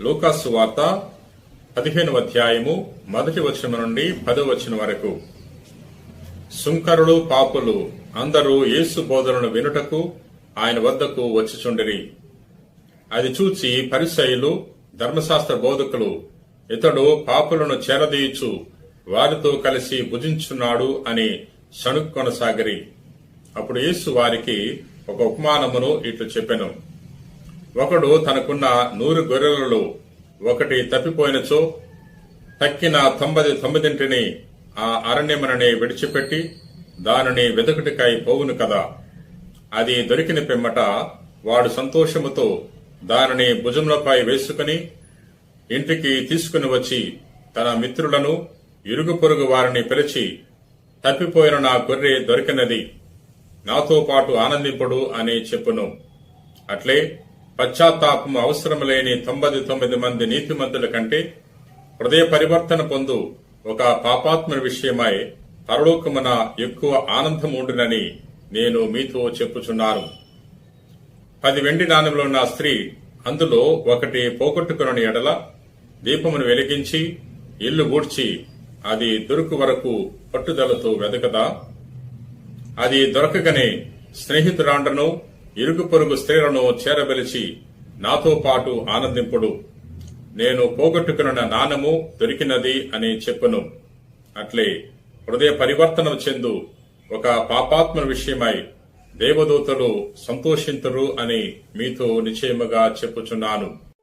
లూకాసు వార్త పదిహేను అధ్యాయము మొదటి వచనం నుండి పదవ వచనం వరకు. సుంకరులు పాపులు అందరూ యేసు బోధనను వినుటకు ఆయన వద్దకు వచ్చిచుండిరి. అది చూచి పరిసయులు ధర్మశాస్త్ర బోధకులు ఇతడు పాపులను చేరదీయచు వారితో కలిసి భుజించున్నాడు అని సణుక్కొనసాగిరి అప్పుడు యేసు వారికి ఒక ఉపమానమును ఇట్లు చెప్పెను. ఒకడు తనకున్న నూరు గొర్రెలలో ఒకటి తప్పిపోయినచో తక్కిన తొంభై తొమ్మిదింటిని ఆ అరణ్యమునని విడిచిపెట్టి దానిని వెదకుటికై పోవును కదా. అది దొరికిన పిమ్మట వాడు సంతోషముతో దానిని భుజములపై వేసుకుని ఇంటికి తీసుకుని వచ్చి తన మిత్రులను ఇరుగు పొరుగు వారిని పిలిచి తప్పిపోయిన నా గొర్రె దొరికినది. నాతో పాటు ఆనందింపుడు అని చెప్పును. అట్లే పశ్చాత్తాపం అవసరం లేని తొంభై తొమ్మిది మంది నీతిమంతుల కంటే హృదయ పరివర్తన పొందు ఒక పాపాత్మ విషయమై పరలోకమున ఎక్కువ ఆనందం ఉండునని నేను మీతో చెప్పుచున్నాను. పది వెండి ఉన్న స్త్రీ అందులో ఒకటి పోగొట్టుకుని ఎడల దీపమును వెలిగించి ఇల్లు ఊడ్చి అది దొరుకు వరకు పట్టుదలతో వెదకదా? అది దొరకగానే స్నేహితురాండను ఇరుగు పొరుగు స్త్రీలను చేరబెలిచి నాతో పాటు ఆనందింపుడు. నేను పోగొట్టుకున్న నాణము దొరికినది అని చెప్పును. అట్లే హృదయ పరివర్తన చెందు ఒక పాపాత్మ విషయమై దేవదూతలు సంతోషింతురు అని మీతో నిశ్చయముగా చెప్పుచున్నాను.